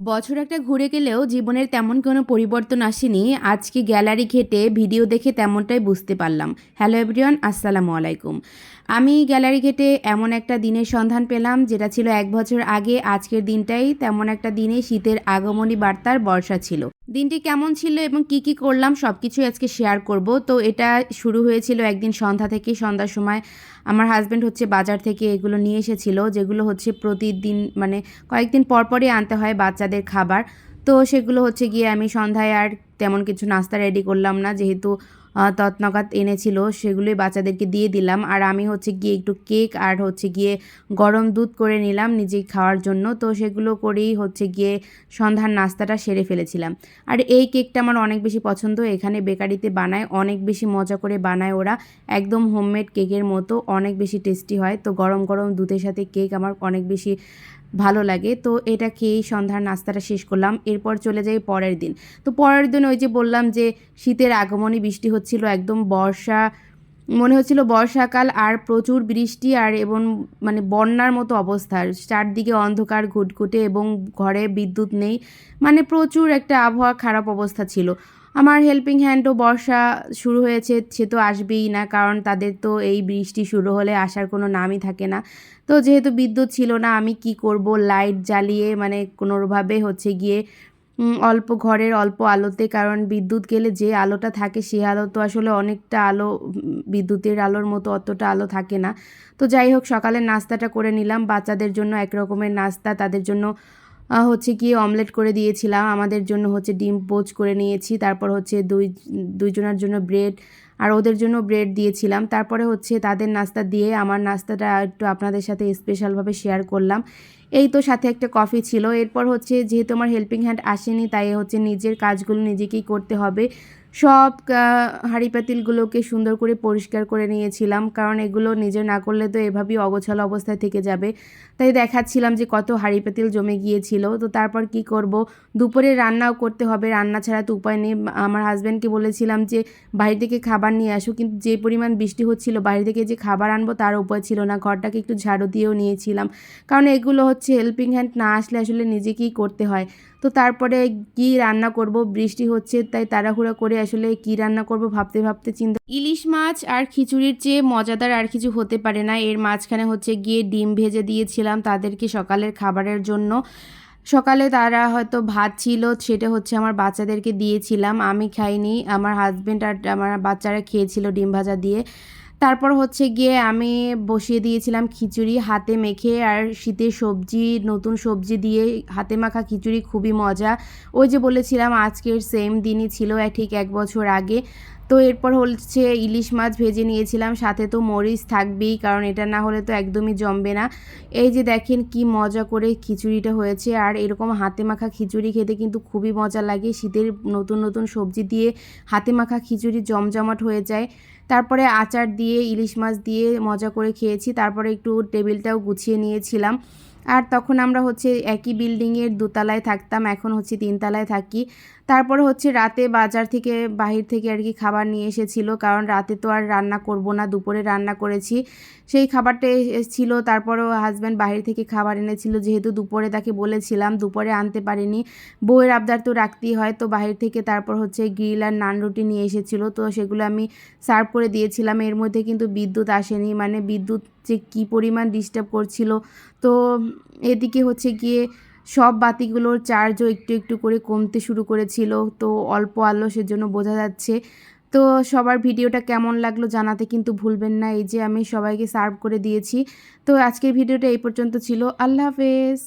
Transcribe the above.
বছর একটা ঘুরে গেলেও জীবনের তেমন কোনো পরিবর্তন আসেনি। আজকে গ্যালারি ঘেটে ভিডিও দেখে তেমনটাই বুঝতে পারলাম। হ্যালো এভরিওয়ান, আসসালামু আলাইকুম। আমি গ্যালারি ঘেটে এমন একটা দিনের সন্ধান পেলাম, যেটা ছিল এক বছর আগে। আজকের দিনটাই তেমন একটা দিনে শীতের আগমনী বার্তার বর্ষা ছিল। দিনটি কেমন ছিল এবং কি কি করলাম সব কিছুই আজকে শেয়ার করব। তো এটা শুরু হয়েছিল একদিন সন্ধ্যা থেকে সন্ধ্যার সময় আমার হাজব্যান্ড হচ্ছে বাজার থেকে এগুলো নিয়ে এসেছিল, যেগুলো হচ্ছে প্রতিদিন মানে কয়েকদিন পর পরই আনতে হয় বাচ্চাদের খাবার। তো সেগুলো হচ্ছে গিয়ে আমি সন্ধ্যায় আর তেমন কিছু নাস্তা রেডি করলাম না, যেহেতু তৎনকাত এনেছিল, সেগুলোই বাচ্চাদেরকে দিয়ে দিলাম। আর আমি হচ্ছে গিয়ে একটু কেক আর হচ্ছে গিয়ে গরম দুধ করে নিলাম নিজে খাওয়ার জন্য। তো সেগুলো করেই হচ্ছে গিয়ে সন্ধ্যার নাস্তাটা সেরে ফেলেছিলাম। আর এই কেকটা আমার অনেক বেশি পছন্দ। এখানে বেকারিতে বানায়, অনেক বেশি মজা করে বানায় ওরা। একদম হোমমেড কেকের মতো, অনেক বেশি টেস্টি হয়। তো গরম গরম দুধের সাথে কেক আমার অনেক বেশি ভালো লাগে। তো এটা খেয়েই সন্ধ্যার নাস্তাটা শেষ করলাম। এরপর চলে যাই পরের দিন। তো পরের দিন ওই যে বললাম যে শীতের আগমনী বৃষ্টি হচ্ছিল একদম বর্ষা, মনে হচ্ছিল বর্ষাকাল আর প্রচুর বৃষ্টি আর এবং মানে বন্যার মতো অবস্থা। চারদিকে অন্ধকার, ঘুটঘুটে এবং ঘরে বিদ্যুৎ নেই। মানে প্রচুর একটা আবহাওয়া খারাপ অবস্থা ছিল। আমার হেল্পিং হ্যান্ডও বর্ষা শুরু হয়েছে, সে তো আসবেই না কারণ তাদের তো এই বৃষ্টি শুরু হলে আসার কোনো নামই থাকে না। তো যেহেতু বিদ্যুৎ ছিল না, আমি কি করব? লাইট জ্বালিয়ে মানে কোনোভাবে হচ্ছে গিয়ে অল্প ঘরের অল্প আলোতে, কারণ বিদ্যুৎ গেলে যে আলোটা থাকে, সে আলো তো আসলে অনেকটা আলো বিদ্যুতের আলোর মতো অতটা আলো থাকে না। তো যাই হোক, সকালের নাস্তাটা করে নিলাম। বাচ্চাদের জন্য এক রকমের নাস্তা, তাদের জন্য হচ্ছে কি অমলেট করে দিয়েছিলাম। আমাদের জন্য হচ্ছে ডিম পোচ করে নিয়েছি। তারপর হচ্ছে দুই, দুইজনের জন্য ব্রেড আর ওদের জন্য ব্রেড দিয়েছিলাম। তারপরে হচ্ছে তাদের নাস্তা দিয়ে আমার নাস্তাটা একটু আপনাদের সাথে স্পেশালভাবে শেয়ার করলাম। এই তো সাথে একটা কফি ছিল। এরপর হচ্ছে যেহেতু আমার হেল্পিং হ্যান্ড আসেনি, তাই হচ্ছে নিজের কাজগুলো নিজেকেই করতে হবে। সব হাঁড়ি পাতিলগুলোকে সুন্দর করে পরিষ্কার করে নিয়েছিলাম। কারণ এগুলো নিজে না করলে তো এভাবেই অগোছালো অবস্থায় থেকে যাবে। তাই দেখাচ্ছিলাম যে কত হাঁড়ি পাতিল জমে গিয়েছিল। তো তারপর কি করব? দুপুরে রান্নাও করতে হবে। রান্না ছাড়া তো উপায় নেই। আমার হাজব্যান্ডকে বলেছিলাম যে বাইরে থেকে খাবার নিয়ে আসো। কিন্তু যে পরিমাণ বৃষ্টি হচ্ছিল বাইরে থেকে যে খাবার আনব তার উপায় ছিল না। ঘরটাকে একটু ঝাড়ু দিয়েও নিয়েছিলাম। কারণ এগুলো হচ্ছে হেল্পিং হ্যান্ড না আসলে আসলে নিজেকেই করতে হয়। তো তারপরে কি রান্না করব? বৃষ্টি হচ্ছে, তাই তাড়াহুড়া করে আসলে কি রান্না করব ভাবতে ভাবতে চিন্তা ইলিশ মাছ আর খিচুড়ির চেয়ে মজাদার আর কিছু হতে পারে না। এর মাঝখানে হচ্ছে গিয়ে ডিম ভেজে দিয়েছিলাম তাদেরকে সকালের খাবারের জন্য। সকালে তারা হয়তো ভাত ছিল, সেটা হচ্ছে আমার বাচ্চাদেরকে দিয়েছিলাম। আমি খাইনি, আমার হাজব্যান্ড আর আমার বাচ্চারা খেয়েছিল ডিম ভাজা দিয়ে। তারপর হচ্ছে গিয়ে আমি বসিয়ে দিয়েছিলাম খিচুড়ি হাতে মেখে আর শীতের সবজি, নতুন সবজি দিয়ে হাতে মাখা খিচুড়ি খুবই মজা। ওই যে বলেছিলাম আজকের সেম দিনই ছিল ঠিক এক বছর আগে। তো এরপর হচ্ছে ইলিশ মাছ ভেজে নিয়েছিলাম, সাথে তো মরিচ থাকবেই, কারণ এটা না হলে তো একদমই জমবে না। এই যে দেখেন কি মজা করে খিচুড়িটা হয়েছে, আর এরকম হাতে মাখা খিচুড়ি খেতে কিন্তু খুবই মজা লাগে। শীতের নতুন নতুন সবজি দিয়ে হাতে মাখা খিচুড়ি জমজমাট হয়ে যায়। তারপরে আচার দিয়ে, ইলিশ মাছ দিয়ে মজা করে খেয়েছি। তারপরে একটু টেবিলটাও গুছিয়ে নিয়েছিলাম। আর তখন আমরা হচ্ছে একই বিল্ডিংয়ের দোতলায় থাকতাম। এখন হচ্ছে তিনতলায় থাকি। তারপরে হচ্ছে রাতে বাজার থেকে বাহির থেকে আর কি খাবার নিয়ে এসেছিল, কারণ রাতে তো আর রান্না করব না, দুপুরে রান্না করেছি। সেই খাবারটা এ- ছিল তারপরেও হাজব্যান্ড বাহির থেকে খাবার এনেছিল, যেহেতু দুপুরে তাকে বলেছিলাম, দুপুরে আনতে পারিনি। বউয়ের আবদার তো রাখতেই হয়, তো বাহির থেকে তারপর হচ্ছে গ্রিল আর নান রুটি নিয়ে এসেছিল, তো সেগুলো আমি সার্ভ করে দিয়েছিলাম। এর মধ্যে কিন্তু বিদ্যুৎ আসেনি মানে বিদ্যুৎ যে কী পরিমাণ ডিস্টার্ব করছিল, তো এদিকে হচ্ছে গিয়ে সব বাতিগুলোর চার্জও একটু একটু করে কমতে শুরু করেছিল। তো অল্প আলো সেজন্য বোঝা যাচ্ছে। তো সবার ভিডিওটা কেমন লাগল জানাতে কিন্তু ভুলবেন না। এই যে আমি সবাইকে সার্ভ করে দিয়েছি। তো আজকের ভিডিওটা এই পর্যন্ত ছিল। আল্লাহ হাফেজ।